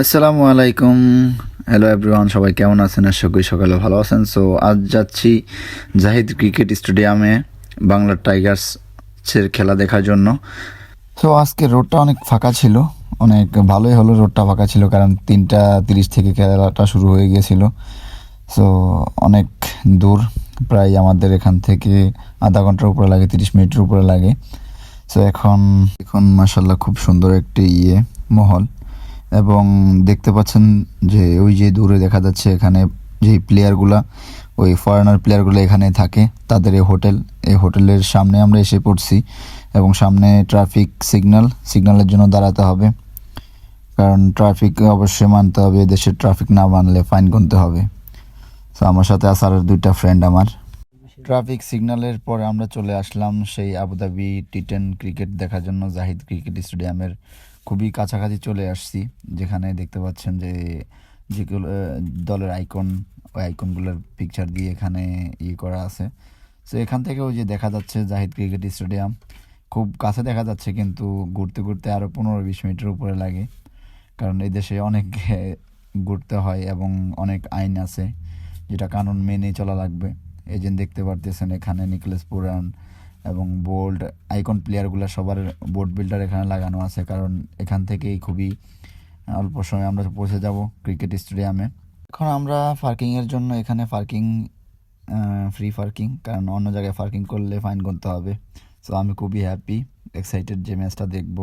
আসসালামু আলাইকুম। Hello everyone সবাই কেমন আছেন? আশা করি সকালে ভালো আছেন। সো আজ যাচ্ছি জাহিদ ক্রিকেট স্টেডিয়ামে বাংলা টাইগার্সের খেলা দেখার জন্য। সো আজকে রোডটা অনেক ফাঁকা ছিল। অনেক ভালোই হলো রোডটা ফাঁকা ছিল, কারণ তিনটা তিরিশ থেকে খেলাটা শুরু হয়ে গিয়েছিল। সো অনেক দূর, প্রায় আমাদের এখান থেকে আধা ঘণ্টার উপরে লাগে, তিরিশ মিনিটের উপরে লাগে। সো এখন এখন মাসাল্লাহ খুব সুন্দর একটি ইয়ে মহল। এবং দেখতে পাচ্ছেন যে ওই যে দূরে দেখা যাচ্ছে এখানে যে প্লেয়ারগুলা, ওই ফরেনার প্লেয়ারগুলো এখানে থাকে, তাদের এই হোটেল। এই হোটেলের সামনে আমরা এসে পড়ছি এবং সামনে ট্রাফিক সিগন্যাল সিগন্যালের জন্য দাঁড়াতে হবে। কারণ ট্রাফিক অবশ্যই মানতে হবে, দেশের ট্রাফিক না মানলে ফাইন গুনতে হবে। তো আমার সাথে আসার দুইটা ফ্রেন্ড আমার। ট্রাফিক সিগন্যালের পরে আমরা চলে আসলাম সেই আবুধাবি টি টেন ক্রিকেট দেখার জন্য জাহিদ ক্রিকেট স্টেডিয়ামের খুবই কাছাকাছি চলে আসছি, যেখানে দেখতে পাচ্ছেন যে যেগুলো দলের আইকন ওই আইকনগুলোর পিকচার দিয়ে এখানে ইয়ে করা আছে। তো এখান থেকে ওই যে দেখা যাচ্ছে জাহিদ ক্রিকেট স্টেডিয়াম। খুব কাছে দেখা যাচ্ছে, কিন্তু ঘুরতে ঘুরতে আরও পনেরো বিশ মিনিটের উপরে লাগে। কারণ এই দেশে অনেক ঘুরতে হয় এবং অনেক আইন আছে, যেটা কানুন মেনে চলা লাগবে। এই যে দেখতে পারতেছেন এখানে নিকলেস পুরান এবং বোল্ড আইকন প্লেয়ারগুলো সবার বোর্ড বিল্ডার এখানে লাগানো আছে, কারণ এখান থেকেই খুবই অল্প সময়ে আমরা পৌঁছে যাব ক্রিকেট স্টেডিয়ামে এখন আমরা পার্কিংয়ের জন্য এখানে পার্কিং ফ্রি পার্কিং কারণ অন্য জায়গায় পার্কিং করলে ফাইন গুনতে হবে। সো আমি খুবই হ্যাপি এক্সাইটেড যে ম্যাচটা দেখব।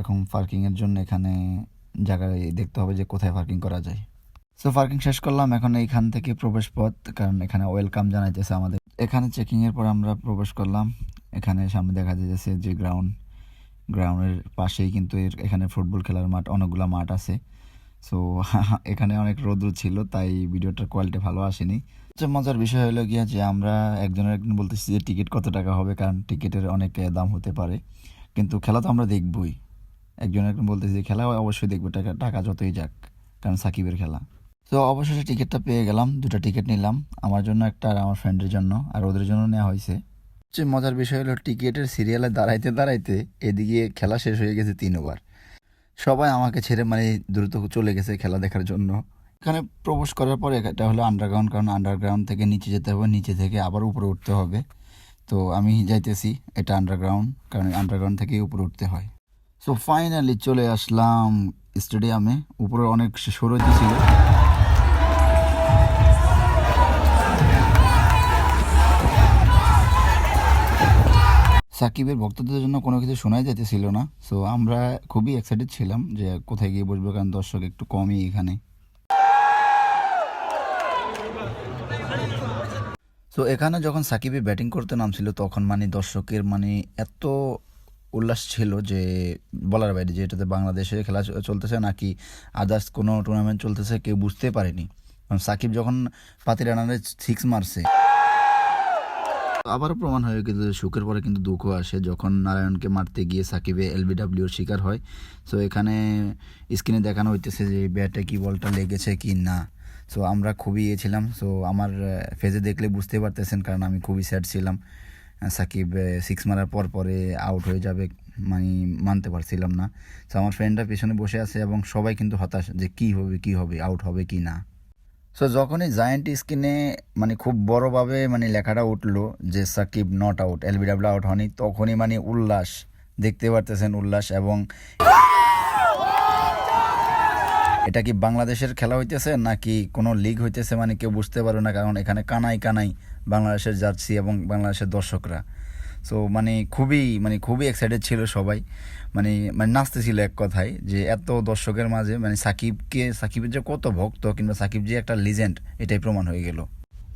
এখন পার্কিংয়ের জন্য এখানে জায়গায় দেখতে হবে যে কোথায় পার্কিং করা যায়। সো পার্কিং শেষ করলাম। এখন এইখান থেকে প্রবেশ পথ, কারণ এখানে ওয়েলকাম জানাইতেছে আমাদের। এখানে চেকিং এর পর আমরা প্রবেশ করলাম। এখানে সামনে দেখা যাচ্ছে যে গ্রাউন্ড গ্রাউন্ডের পাশেই কিন্তু এর- এখানে ফুটবল খেলার মাঠ, অনেকগুলো মাঠ আছে। সো এখানে অনেক রৌদ্র ছিল তাই ভিডিওটার কোয়ালিটি ভালো আসেনি। সবচেয়ে মজার বিষয় হলো গিয়া যে আমরা একজনের একজন বলতেছি যে টিকিট কত টাকা হবে, কারণ টিকিটের অনেক দাম হতে পারে। কিন্তু খেলা তো আমরা দেখবই। একজন একজন বলতেছি যে, খেলা অবশ্যই দেখব, টাকা টাকা যতই যাক, কারণ সাকিবের খেলা। তো অবশেষে টিকিটটা পেয়ে গেলাম, দুটো টিকিট নিলাম, আমার জন্য একটা আর আমার ফ্রেন্ডের জন্য, আর ওদের জন্য নেওয়া হয়েছে। সবচেয়ে মজার বিষয় হলো টিকিটের সিরিয়ালে দাঁড়াইতে দাঁড়াইতে এদিকে খেলা শেষ হয়ে গেছে তিন ওভার সবাই আমাকে ছেড়ে মানে দ্রুত চলে গেছে খেলা দেখার জন্য। এখানে প্রবেশ করার পরে এটা হলো আন্ডারগ্রাউন্ড কারণ আন্ডারগ্রাউন্ড থেকে নিচে যেতে হবে, নিচে থেকে আবার উপরে উঠতে হবে। তো আমি যাইতেছি, এটা আন্ডারগ্রাউন্ড কারণ আন্ডারগ্রাউন্ড থেকেই উপরে উঠতে হয়। সো ফাইনালি চলে আসলাম স্টেডিয়ামে উপরে অনেক সরতি ছিল। সাকিবের ভক্তদের জন্য কোনো কিছু শোনাই যাইতেছিল না। সো আমরা খুবই এক্সাইটেড ছিলাম যে কোথায় গিয়ে বসবো, কারণ দর্শক একটু কমই এখানে। তো এখানে যখন সাকিবে ব্যাটিং করতে নামছিল, তখন মানে দর্শকের মানে এত উল্লাস ছিল যে, বলার বাইরে যে এটাতে বাংলাদেশে খেলা চলতেছে নাকি আদার্স কোনো টুর্নামেন্ট চলতেছে কেউ বুঝতে পারেনি। কারণ সাকিব যখন পাতি রানারে সিক্স মারছে আবারও প্রমাণ হয়ে যে সুখের পরে কিন্তু দুঃখ আসে। যখন নারায়ণকে মারতে গিয়ে সাকিবে এলবিডাব্লিউর শিকার হয় সো এখানে স্ক্রিনে দেখানো হইতেছে যে ব্যাটে কি বলটা লেগেছে কি না। সো আমরা খুবই ইয়ে ছিলাম সো আমার ফেজে দেখলে বুঝতে পারতেছেন কারণ আমি খুবই স্যাড ছিলাম। সাকিব সিক্স মারার পর পরে আউট হয়ে যাবে মানে মানতে পারছিলাম না। সো আমার ফ্রেন্ডরা পেছনে বসে আছে এবং সবাই কিন্তু হতাশ যে কি হবে কি হবে আউট হবে কি না। সো যখনই জায়েন্ট স্ক্রিনে মানে খুব বড়ভাবে মানে লেখাটা উঠল যে Shakib not out LBW out হয়নি, তখনই মানে উল্লাস, দেখতে পারতেছেন উল্লাস এবং এটা কি বাংলাদেশের খেলা হইতেছে নাকি কোনো লিগ হইতেছে মানে কেউ বুঝতে পারবে না, কারণ এখানে কানাই কানাই বাংলাদেশের জার্সি এবং বাংলাদেশের দর্শকরা। সো মানে খুবই মানে খুবই এক্সাইটেড ছিল সবাই। মানে মানে নাচতেছিল এক কথায় যে এত দর্শকের মাঝে মানে সাকিবকে, সাকিবের যে কত ভক্ত কিংবা সাকিব যে একটা লিজেন্ড এটাই প্রমাণ হয়ে গেল।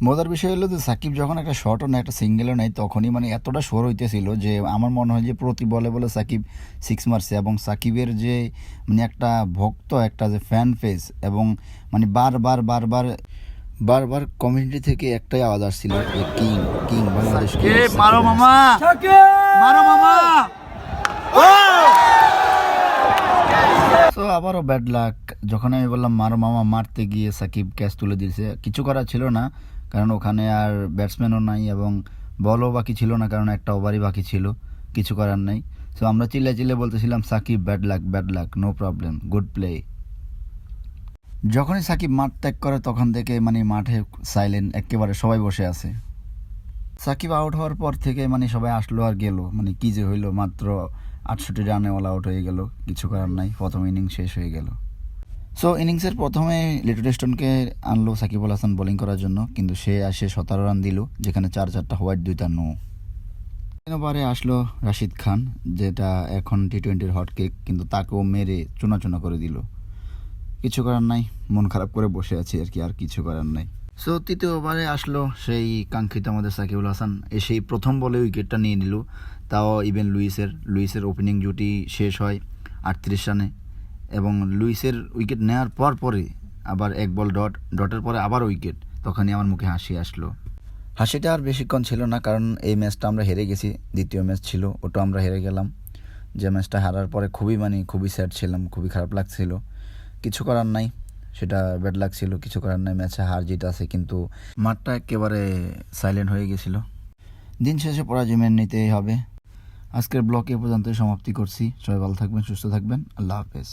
মজার বিষয় হলো যে সাকিব যখন একটা শটও নেয়, একটা সিঙ্গেলও নেয়, তখনই মানে এতটা শোর হইতেছিল যে আমার মনে হয় যে প্রতি বলে বলে সাকিব সিক্স মারছে এবং সাকিবের যে মানে একটা ভক্ত, একটা যে ফ্যান ফেস এবং মানে বারবার বারবার বারবার কমিউনিটি থেকে একটাই আওয়াজ আসছিল কিং কিং বাংলাদেশ মারো। মামা। মারো মামা। তো আবারও ব্যাড লাক যখন আমি বললাম মারো মামা মারতে গিয়ে সাকিব ক্যাচ তুলে দিয়েছে। কিছু করা ছিল না কারণ ওখানে আর ব্যাটসম্যানও নাই এবং বলও বাকি ছিল না কারণ একটা ওভারই বাকি ছিল। কিছু করার নাই। সো আমরা চিল্লে চিল্লে বলতেছিলাম Shakib bad luck bad luck no problem good play যখনই সাকিব মাঠ ত্যাগ করে, তখন থেকে মানে মাঠে সাইলেন্ট একেবারে সবাই বসে আছে। সাকিব আউট হওয়ার পর থেকে মানে সবাই আসলো আর গেল। মানে কি যে হইল, মাত্র আটষট্টি রানে অল আউট হয়ে গেল। কিছু করার নাই, প্রথম ইনিংস শেষ হয়ে গেল। সো ইনিংসের প্রথমে লিটু টেস্টনকে আনলো সাকিবুল হাসান বোলিং করার জন্য, কিন্তু সে আসে সতেরো রান দিল, যেখানে চার চারটা হোয়াইট দুইটা নো ওভারে আসলো রাশিদ খান, যেটা এখন টি টোয়েন্টির হট কেক কিন্তু তাকেও মেরে চুনা চুনা করে দিল। কিছু করার নাই মন খারাপ করে বসে আছি আর কি আর কিছু করার নাই। সো তৃতীয় ওভারে আসলো সেই কাঙ্ক্ষিত আমাদের সাকিবুল হাসান সেই প্রথম বলে উইকেটটা নিয়ে নিল। তাও ইভেন লুইসের লুইসের ওপেনিং জুটি শেষ হয় আটত্রিশ রানে। এবং লুইসের উইকেট নেওয়ার পর পরে আবার এক বল ডট ডটের পরে আবার উইকেট তখনই আমার মুখে হাসি আসলো। হাসিটা আর বেশিক্ষণ ছিল না কারণ এই ম্যাচটা আমরা হেরে গেছি দ্বিতীয় ম্যাচ ছিল ওটা আমরা হেরে গেলাম। যে ম্যাচটা হারার পরে খুবই মানে খুবই স্যাড ছিলাম খুবই খারাপ লাগছিল। কিছু করার নাই। সেটা ব্যাড লাগ ছিল, কিছু করার নাই। ম্যাচে হার জিত আছে, কিন্তু মাঠটা একেবারে সাইলেন্ট হয়ে গেছিল। দিন শেষে পরাজয় মেনে নিতেই হবে। আজকের ব্লকে পর্যন্ত সমাপ্তি করছি। সবাই ভালো থাকবেন, সুস্থ থাকবেন। আল্লাহ হাফেজ।